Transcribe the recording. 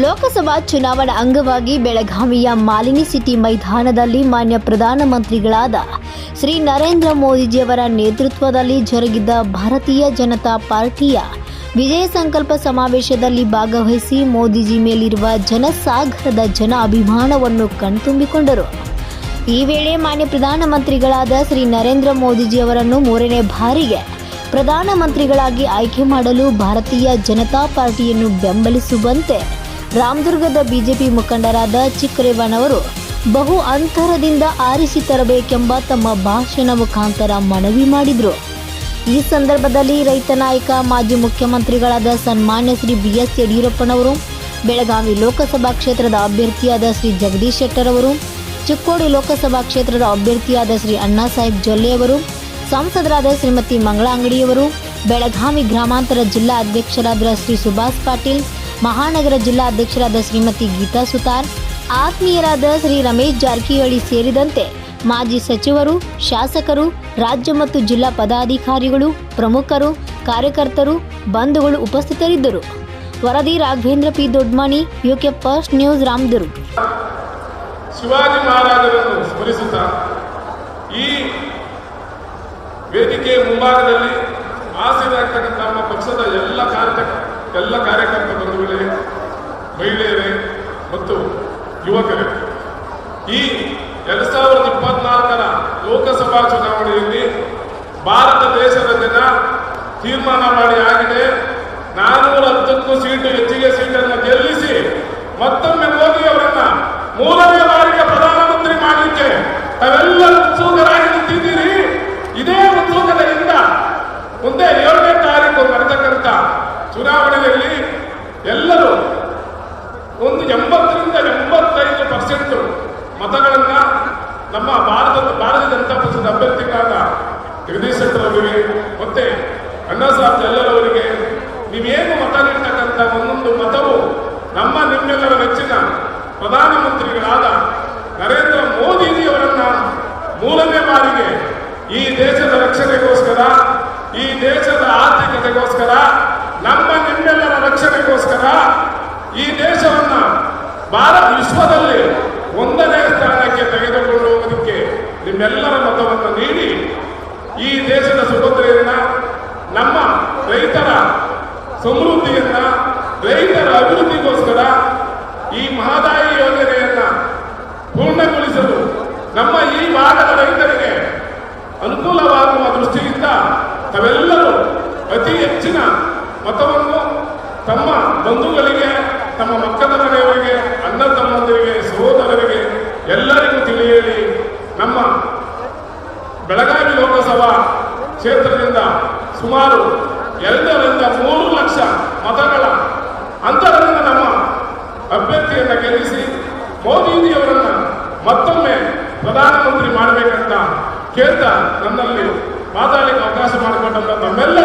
ಲೋಕಸಭಾ ಚುನಾವಣಾ ಅಂಗವಾಗಿ ಬೆಳಗಾವಿಯ ಮಾಲಿನಿ ಸಿಟಿ ಮೈದಾನದಲ್ಲಿ ಮಾನ್ಯ ಪ್ರಧಾನಮಂತ್ರಿಗಳಾದ ಶ್ರೀ ನರೇಂದ್ರ ಮೋದಿಜಿಯವರ ನೇತೃತ್ವದಲ್ಲಿ ಜರುಗಿದ ಭಾರತೀಯ ಜನತಾ ಪಾರ್ಟಿಯ ವಿಜಯ ಸಂಕಲ್ಪ ಸಮಾವೇಶದಲ್ಲಿ ಭಾಗವಹಿಸಿ ಮೋದಿಜಿ ಮೇಲಿರುವ ಜನಸಾಗರದ ಜನ ಅಭಿಮಾನವನ್ನು ಕಣ್ತುಂಬಿಕೊಂಡರು. ಈ ವೇಳೆ ಮಾನ್ಯ ಪ್ರಧಾನಮಂತ್ರಿಗಳಾದ ಶ್ರೀ ನರೇಂದ್ರ ಮೋದಿಜಿಯವರನ್ನು ಮೂರನೇ ಬಾರಿಗೆ ಪ್ರಧಾನಮಂತ್ರಿಗಳಾಗಿ ಆಯ್ಕೆ ಮಾಡಲು ಭಾರತೀಯ ಜನತಾ ಪಾರ್ಟಿಯನ್ನು ಬೆಂಬಲಿಸುವಂತೆ ರಾಮದುರ್ಗದ ಬಿಜೆಪಿ ಮುಖಂಡರಾದ ಚಿಕ್ಕರೇವಣ್ಣವರು ಬಹು ಅಂತರದಿಂದ ಆರಿಸಿ ತರಬೇಕೆಂಬ ತಮ್ಮ ಭಾಷಣ ಮುಖಾಂತರ ಮನವಿ ಮಾಡಿದರು. ಈ ಸಂದರ್ಭದಲ್ಲಿ ರೈತ ನಾಯಕ, ಮಾಜಿ ಮುಖ್ಯಮಂತ್ರಿಗಳಾದ ಸನ್ಮಾನ್ಯ ಶ್ರೀ ಬಿ ಎಸ್ ಯಡಿಯೂರಪ್ಪನವರು, ಬೆಳಗಾವಿ ಲೋಕಸಭಾ ಕ್ಷೇತ್ರದ ಅಭ್ಯರ್ಥಿಯಾದ ಶ್ರೀ ಜಗದೀಶ್ ಶೆಟ್ಟರ್ ಅವರು ಚಿಕ್ಕೋಡಿ ಲೋಕಸಭಾ ಕ್ಷೇತ್ರದ ಅಭ್ಯರ್ಥಿಯಾದ ಶ್ರೀ ಅಣ್ಣಾ ಸಾಹೇಬ್ ಜೊಲ್ಲೆಯವರು, ಸಂಸದರಾದ ಶ್ರೀಮತಿ ಮಂಗಳ ಅಂಗಡಿಯವರು ಬೆಳಗಾವಿ ಗ್ರಾಮಾಂತರ ಜಿಲ್ಲಾ ಅಧ್ಯಕ್ಷರಾದ ಶ್ರೀ ಸುಭಾಷ್ ಪಾಟೀಲ್ ಮಹಾನಗರ ಜಿಲ್ಲಾ ಅಧ್ಯಕ್ಷರಾದ ಶ್ರೀಮತಿ ಗೀತಾ ಸುತಾರ್ ಆತ್ಮೀಯರಾದ ಶ್ರೀ ರಮೇಶ್ ಜಾರಕಿಹೊಳಿ ಸೇರಿದಂತೆ ಮಾಜಿ ಸಚಿವರು, ಶಾಸಕರು, ರಾಜ್ಯ ಮತ್ತು ಜಿಲ್ಲಾ ಪದಾಧಿಕಾರಿಗಳು, ಪ್ರಮುಖರು, ಕಾರ್ಯಕರ್ತರು, ಬಂಧುಗಳು ಉಪಸ್ಥಿತರಿದ್ದರು. ವರದಿ Raghavendra P. Dodmani UK first news, Ramdurg. Shivaji ಮಹಾರಾಜರನ್ನು ಸ್ಮರಿಸುತ್ತಾ ಈ ವೇದಿಕೆಯ ಮುಂಭಾಗದಲ್ಲಿ ಆಸೆ ನಮ್ಮ ಪಕ್ಷದ ಎಲ್ಲ ಕಾರ್ಯ ಮಹಿಳೆಯರೇ ಮತ್ತು ಯುವಕರೇ, ಈ ಎರಡ್ ಸಾವಿರದ ಇಪ್ಪತ್ನಾಲ್ಕರ ಲೋಕಸಭಾ ಚುನಾವಣೆಯಲ್ಲಿ ಭಾರತ ದೇಶದ ಜನ ತೀರ್ಮಾನ ಮಾಡಿ ಆಗಿದೆ. ನಾನೂರ ಹತ್ತಕ್ಕೂ ಸೀಟು, ಹೆಚ್ಚಿಗೆ ಸೀಟನ್ನು ಗೆಲ್ಲಿಸಿ ಮತ್ತೊಮ್ಮೆ ಮೋದಿ ಅವರನ್ನ ಎಂಬತ್ತೈದು ಮತಗಳನ್ನ ನಮ್ಮ ಭಾರತದ, ಭಾರತೀಯ ಜನತಾ ಪಕ್ಷದ ಅಭ್ಯರ್ಥಿಗಳಾದ ಜಗದೀಶ್ ಶೆಟ್ಟರ್ ಅವರಿಗೆ ಮತ್ತೆ ಅಣ್ಣಾ ಸಾಹೇಬ್ ಎಲ್ಲರವರಿಗೆ ನೀವೇನು ಮತ ನೀಡ್ತಕ್ಕಂಥ ಒಂದೊಂದು ಮತವು ನಮ್ಮ ನಿಮ್ಮೆಲ್ಲರ ನೆಚ್ಚಿನ ಪ್ರಧಾನಮಂತ್ರಿಗಳಾದ ನರೇಂದ್ರ ಮೋದಿಜಿಯವರನ್ನ ಮೂರನೇ ಬಾರಿಗೆ ಈ ದೇಶದ ರಕ್ಷಣೆಗೋಸ್ಕರ, ಈ ದೇಶದ ಆರ್ಥಿಕತೆಗೋಸ್ಕರ, ನಮ್ಮ ನಿಮ್ಮೆಲ್ಲರ ರಕ್ಷಣೆಗೋಸ್ಕರ ಭಾರತ ವಿಶ್ವದಲ್ಲಿ ಒಂದನೇ ಸ್ಥಾನಕ್ಕೆ ತೆಗೆದುಕೊಂಡು ಹೋಗೋದಕ್ಕೆ ನಿಮ್ಮೆಲ್ಲರ ಮತವನ್ನು ನೀಡಿ ಈ ದೇಶದ ಸುಭದ್ರೆಯನ್ನ ನಮ್ಮ ರೈತರ ಸಮೃದ್ಧಿಯನ್ನ, ರೈತರ ಅಭಿವೃದ್ಧಿಗೋಸ್ಕರ ಈ ಮಹದಾಯಿ ಯೋಜನೆಯನ್ನ ಪೂರ್ಣಗೊಳಿಸಲು ನಮ್ಮ ಈ ಭಾಗದ ರೈತರಿಗೆ ಅನುಕೂಲವಾಗುವ ದೃಷ್ಟಿಯಿಂದ ತಾವೆಲ್ಲರೂ ಅತಿ ಹೆಚ್ಚಿನ ಮತವನ್ನು ತಮ್ಮ ಬಂಧುಗಳಿಗೆ, ತಮ್ಮ ಮಕ್ಕಳ ಲೋಕಸಭಾ ಕ್ಷೇತ್ರದಿಂದ ಸುಮಾರು ಎರಡರಿಂದ ಮೂರು ಲಕ್ಷ ಮತಗಳ ಅಂತರದಿಂದ ನಮ್ಮ ಅಭ್ಯರ್ಥಿಯನ್ನ ಗೆಲ್ಲಿಸಿ ಮೋದಿಜಿಯವರನ್ನ ಮತ್ತೊಮ್ಮೆ ಪ್ರಧಾನಮಂತ್ರಿ ಮಾಡಬೇಕಂತ ಕೇಳ್ತಾ ನನ್ನಲ್ಲಿ ಮಾತಾಡಲಿಕ್ಕೆ ಅವಕಾಶ ಮಾಡಿಕೊಟ್ಟಂತ ತಮ್ಮೆಲ್ಲ